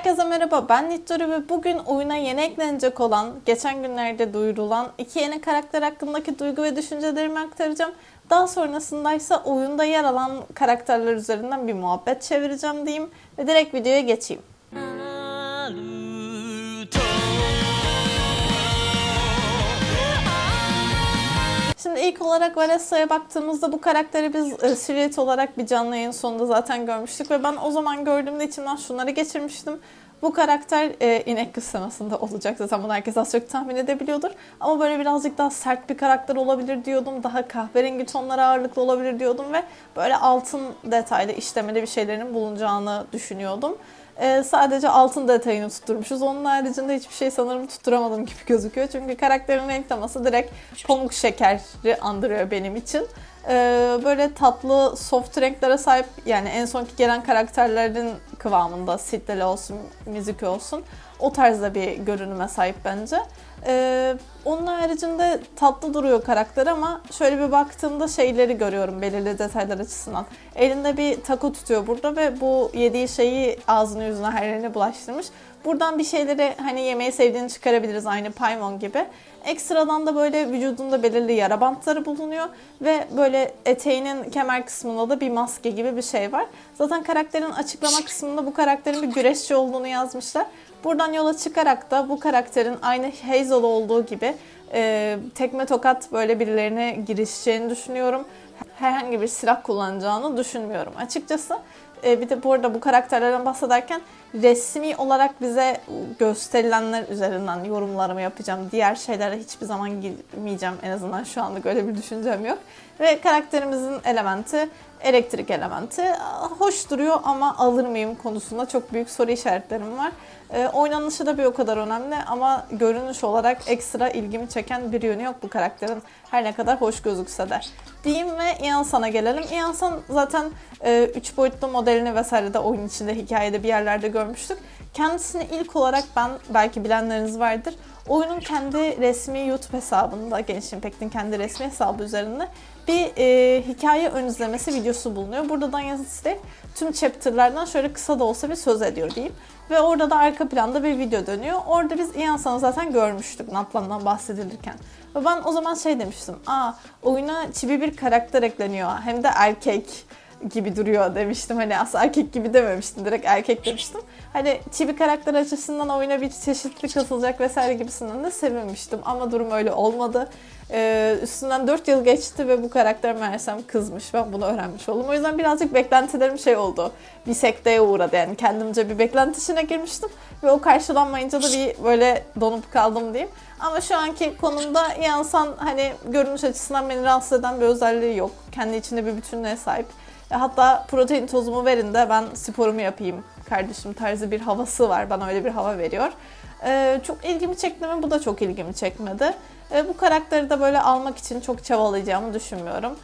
Herkese merhaba, ben Nittori ve bugün oyuna yeni eklenecek olan, geçen günlerde duyurulan iki yeni karakter hakkındaki duygu ve düşüncelerimi aktaracağım. Daha sonrasında ise oyunda yer alan karakterler üzerinden bir muhabbet çevireceğim diyeyim ve direkt videoya geçeyim. İlk olarak Valessa'ya baktığımızda bu karakteri biz e, olarak bir canlı yayın sonunda zaten görmüştük ve ben o zaman gördüğümde içimden şunları geçirmiştim. Bu karakter e, inek kız temasında olacak zaten bunu herkes az çok tahmin edebiliyordur. Ama böyle birazcık daha sert bir karakter olabilir diyordum. Daha kahverengi tonlara ağırlıklı olabilir diyordum ve böyle altın detaylı işlemeli bir şeylerin bulunacağını düşünüyordum. Ee, sadece altın detayını tutturmuşuz. Onun haricinde hiçbir şey sanırım tutturamadım gibi gözüküyor. Çünkü karakterin renk teması direkt pamuk şekeri andırıyor benim için. Ee, böyle tatlı soft renklere sahip yani en sonki gelen karakterlerin kıvamında Sidley olsun, Mizuki olsun o tarzda bir görünüme sahip bence. Ee, onun haricinde tatlı duruyor karakter ama şöyle bir baktığımda şeyleri görüyorum belirli detaylar açısından. Elinde bir taco tutuyor burada ve bu yediği şeyi ağzını yüzüne her yerine bulaştırmış. Buradan bir şeyleri hani yemeği sevdiğini çıkarabiliriz aynı Paimon gibi. Ekstradan da böyle vücudunda belirli yara bantları bulunuyor ve böyle eteğinin kemer kısmında da bir maske gibi bir şey var. Zaten karakterin açıklama kısmında bu karakterin bir güreşçi olduğunu yazmışlar. Buradan yola çıkarak da bu karakterin aynı Hazel olduğu gibi e, tekme tokat böyle birilerine girişeceğini düşünüyorum. Herhangi bir silah kullanacağını düşünmüyorum açıkçası. E, bir de bu arada bu karakterlerden bahsederken resmi olarak bize gösterilenler üzerinden yorumlarımı yapacağım. Diğer şeylere hiçbir zaman girmeyeceğim. En azından şu anlık öyle bir düşüncem yok. Ve karakterimizin elementi elektrik elementi. Hoş duruyor ama alır mıyım konusunda çok büyük soru işaretlerim var. E, oynanışı da bir o kadar önemli ama görünüş olarak ekstra ilgimi çeken bir yönü yok bu karakterin. Her ne kadar hoş gözükse de. Diyeyim ve Iansan'a gelelim. Iansan zaten 3 boyutlu modelini vesaire de oyun içinde hikayede bir yerlerde görmüştük. Kendisini ilk olarak ben belki bilenleriniz vardır. Oyunun kendi resmi YouTube hesabında, Genç Impact'in kendi resmi hesabı üzerinde bir e, hikaye ön izlemesi videosu bulunuyor. Burada Danya size tüm chapter'lardan şöyle kısa da olsa bir söz ediyor diyeyim. Ve orada da arka planda bir video dönüyor. Orada biz Iansan'ı zaten görmüştük Natlan'dan bahsedilirken. Ve ben o zaman şey demiştim. Aa oyuna çibi bir karakter ekleniyor. Hem de erkek gibi duruyor demiştim. Hani aslında erkek gibi dememiştim. Direkt erkek demiştim. Hani çibi karakter açısından oyuna bir çeşitlilik katılacak vesaire gibisinden de sevinmiştim. Ama durum öyle olmadı. Ee, üstünden 4 yıl geçti ve bu karakter meğersem kızmış. Ben bunu öğrenmiş oldum. O yüzden birazcık beklentilerim şey oldu. Bir sekteye uğradı yani. Kendimce bir beklenti içine girmiştim. Ve o karşılanmayınca da bir böyle donup kaldım diyeyim. Ama şu anki konumda Yansan hani görünüş açısından beni rahatsız eden bir özelliği yok. Kendi içinde bir bütünlüğe sahip. Hatta protein tozumu verin de ben sporumu yapayım kardeşim tarzı bir havası var. Bana öyle bir hava veriyor. Ee, çok ilgimi çekti mi? Bu da çok ilgimi çekmedi. Ee, bu karakteri de böyle almak için çok çabalayacağımı düşünmüyorum.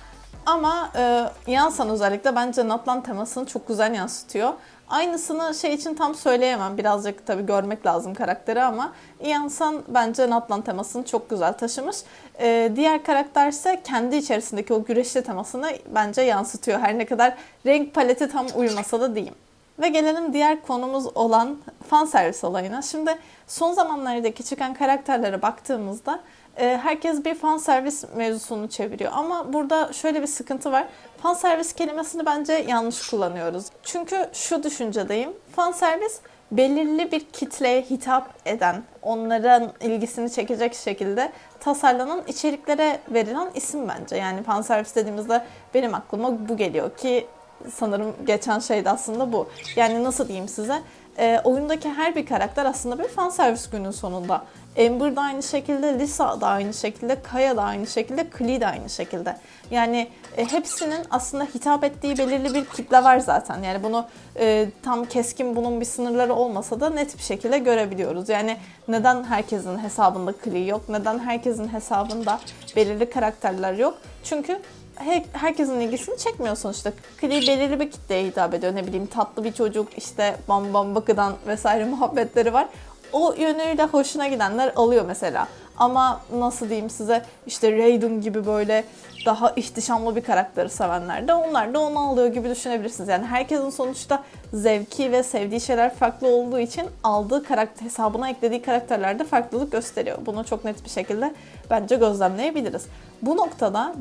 Ama e, Yansan özellikle bence Natlan temasını çok güzel yansıtıyor. Aynısını şey için tam söyleyemem. Birazcık tabii görmek lazım karakteri ama Yansan bence Natlan temasını çok güzel taşımış. Ee, diğer karakter ise kendi içerisindeki o güreşli temasını bence yansıtıyor. Her ne kadar renk paleti tam uyumasa da diyeyim. Ve gelelim diğer konumuz olan fan servis olayına. Şimdi son zamanlardaki çıkan karakterlere baktığımızda herkes bir fan servis mevzusunu çeviriyor. Ama burada şöyle bir sıkıntı var. Fan servis kelimesini bence yanlış kullanıyoruz. Çünkü şu düşüncedeyim. Fan servis belirli bir kitleye hitap eden, onların ilgisini çekecek şekilde tasarlanan içeriklere verilen isim bence. Yani fan servis dediğimizde benim aklıma bu geliyor ki sanırım geçen şey de aslında bu. Yani nasıl diyeyim size? E, oyundaki her bir karakter aslında bir fan servis günün sonunda. Amber da aynı şekilde, Lisa da aynı şekilde, Kaya da aynı şekilde, Klee de aynı şekilde. Yani e, hepsinin aslında hitap ettiği belirli bir kitle var zaten. Yani bunu e, tam keskin bunun bir sınırları olmasa da net bir şekilde görebiliyoruz. Yani neden herkesin hesabında Klee yok, neden herkesin hesabında belirli karakterler yok? Çünkü her- herkesin ilgisini çekmiyor sonuçta. Klee belirli bir kitleye hitap ediyor. Ne bileyim tatlı bir çocuk işte bam bam bakıdan vesaire muhabbetleri var. O yönüyle hoşuna gidenler alıyor mesela. Ama nasıl diyeyim size işte Raiden gibi böyle daha ihtişamlı bir karakteri sevenler de onlar da onu alıyor gibi düşünebilirsiniz. Yani herkesin sonuçta zevki ve sevdiği şeyler farklı olduğu için aldığı karakter hesabına eklediği karakterlerde farklılık gösteriyor. Bunu çok net bir şekilde bence gözlemleyebiliriz. Bu noktada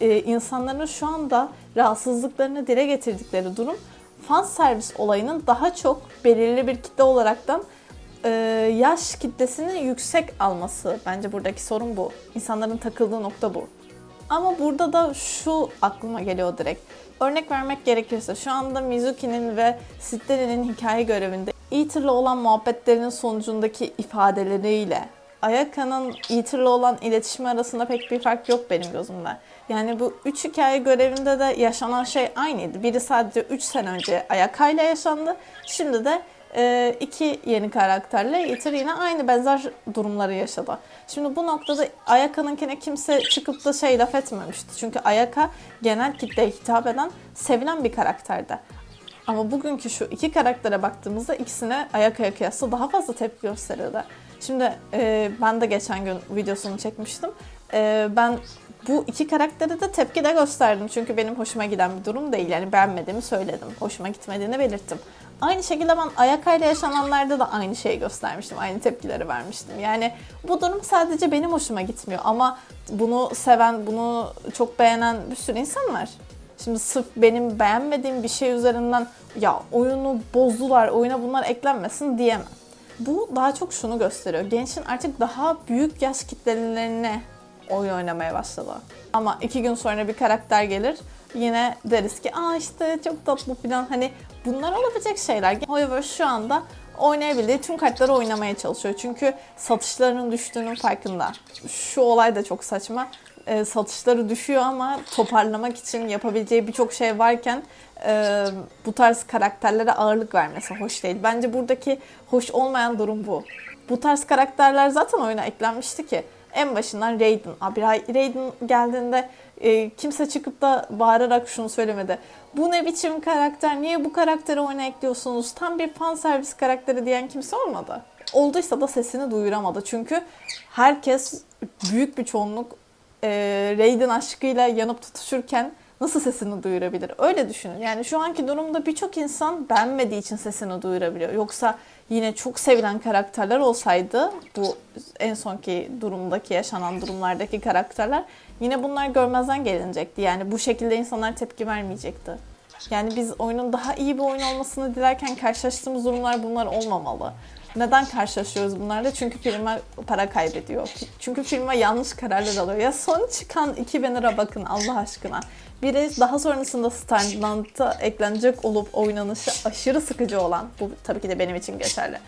e, insanların şu anda rahatsızlıklarını dile getirdikleri durum fan servis olayının daha çok belirli bir kitle olaraktan e, yaş kitlesini yüksek alması. Bence buradaki sorun bu. İnsanların takıldığı nokta bu. Ama burada da şu aklıma geliyor direkt. Örnek vermek gerekirse şu anda Mizuki'nin ve Sitteri'nin hikaye görevinde Eater'la olan muhabbetlerinin sonucundaki ifadeleriyle Ayaka'nın Eater'la olan iletişimi arasında pek bir fark yok benim gözümde. Yani bu üç hikaye görevinde de yaşanan şey aynıydı. Biri sadece 3 sene önce Ayaka ile yaşandı. Şimdi de iki yeni karakterle Eater yine aynı benzer durumları yaşadı. Şimdi bu noktada Ayaka'nınkine kimse çıkıp da şey laf etmemişti. Çünkü Ayaka genel kitleye hitap eden, sevilen bir karakterdi. Ama bugünkü şu iki karaktere baktığımızda ikisine Ayaka'ya kıyasla daha fazla tepki gösterildi. Şimdi e, ben de geçen gün videosunu çekmiştim. E, ben bu iki karaktere de tepki de gösterdim. Çünkü benim hoşuma giden bir durum değil. Yani beğenmediğimi söyledim. Hoşuma gitmediğini belirttim. Aynı şekilde ben Ayaka ile yaşananlarda da aynı şeyi göstermiştim. Aynı tepkileri vermiştim. Yani bu durum sadece benim hoşuma gitmiyor. Ama bunu seven, bunu çok beğenen bir sürü insan var. Şimdi sırf benim beğenmediğim bir şey üzerinden ya oyunu bozdular, oyuna bunlar eklenmesin diyemem. Bu daha çok şunu gösteriyor. Gençin artık daha büyük yaş kitlelerine oyun oynamaya başladı. Ama iki gün sonra bir karakter gelir. Yine deriz ki aa işte çok tatlı falan. Hani bunlar olabilecek şeyler. However şu anda oynayabildiği tüm kartları oynamaya çalışıyor. Çünkü satışlarının düştüğünün farkında. Şu olay da çok saçma. E, satışları düşüyor ama toparlamak için yapabileceği birçok şey varken e, bu tarz karakterlere ağırlık vermesi hoş değil. Bence buradaki hoş olmayan durum bu. Bu tarz karakterler zaten oyuna eklenmişti ki. En başından Raiden. Abi Raiden geldiğinde e, kimse çıkıp da bağırarak şunu söylemedi. Bu ne biçim karakter? Niye bu karakteri oyuna ekliyorsunuz? Tam bir fan servis karakteri diyen kimse olmadı. Olduysa da sesini duyuramadı. Çünkü herkes büyük bir çoğunluk e, Raiden aşkıyla yanıp tutuşurken nasıl sesini duyurabilir? Öyle düşünün. Yani şu anki durumda birçok insan beğenmediği için sesini duyurabiliyor. Yoksa yine çok sevilen karakterler olsaydı bu en sonki durumdaki yaşanan durumlardaki karakterler yine bunlar görmezden gelinecekti. Yani bu şekilde insanlar tepki vermeyecekti. Yani biz oyunun daha iyi bir oyun olmasını dilerken karşılaştığımız durumlar bunlar olmamalı. Neden karşılaşıyoruz bunlarla? Çünkü firma para kaybediyor. Çünkü firma yanlış kararlar alıyor. Ya son çıkan 2 banner'a bakın Allah aşkına. Biri daha sonrasında standarda eklenecek olup oynanışı aşırı sıkıcı olan, bu tabii ki de benim için geçerli,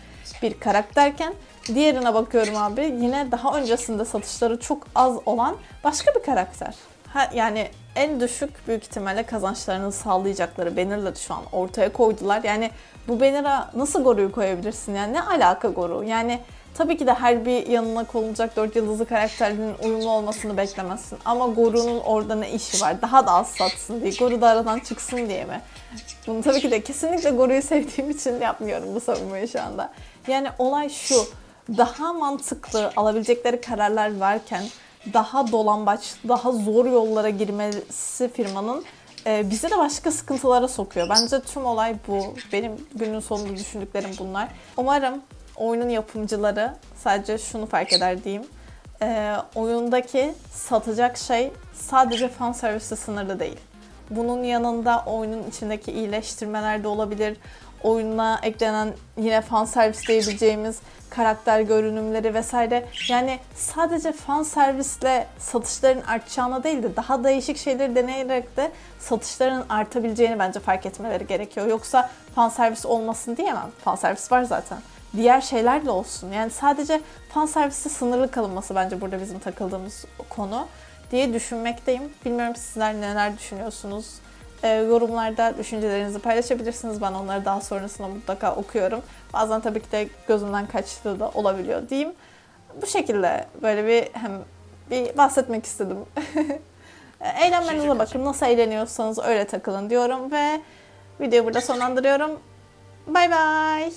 bir karakterken diğerine bakıyorum abi yine daha öncesinde satışları çok az olan başka bir karakter. Yani en düşük büyük ihtimalle kazançlarını sağlayacakları bannerları şu an ortaya koydular. Yani bu banner'a nasıl Goru'yu koyabilirsin? Yani ne alaka Goru? Yani tabii ki de her bir yanına konulacak dört yıldızlı karakterlerin uyumlu olmasını beklemezsin. Ama Goru'nun orada ne işi var? Daha da az satsın diye. Goru da aradan çıksın diye mi? Bunu tabii ki de kesinlikle Goru'yu sevdiğim için yapmıyorum bu savunmayı şu anda. Yani olay şu. Daha mantıklı alabilecekleri kararlar varken daha dolambaç, daha zor yollara girmesi firmanın e, bizi de başka sıkıntılara sokuyor. Bence tüm olay bu. Benim günün sonunda düşündüklerim bunlar. Umarım oyunun yapımcıları sadece şunu fark eder diyeyim. E, oyundaki satacak şey sadece fan servisi sınırlı değil. Bunun yanında oyunun içindeki iyileştirmeler de olabilir. Oyuna eklenen yine fan servis diyebileceğimiz karakter görünümleri vesaire. Yani sadece fan servisle satışların artacağına değil de daha değişik şeyleri deneyerek de satışların artabileceğini bence fark etmeleri gerekiyor. Yoksa fan servis olmasın diyemem. Fan servis var zaten. Diğer şeyler de olsun. Yani sadece fan servisi sınırlı kalınması bence burada bizim takıldığımız konu diye düşünmekteyim. Bilmiyorum sizler neler düşünüyorsunuz. E, yorumlarda düşüncelerinizi paylaşabilirsiniz. Ben onları daha sonrasında mutlaka okuyorum. Bazen tabii ki de gözümden kaçtığı da olabiliyor diyeyim. Bu şekilde böyle bir hem bir bahsetmek istedim. Eğlenmenize bakın. Nasıl eğleniyorsanız öyle takılın diyorum ve videoyu burada sonlandırıyorum. Bay bay.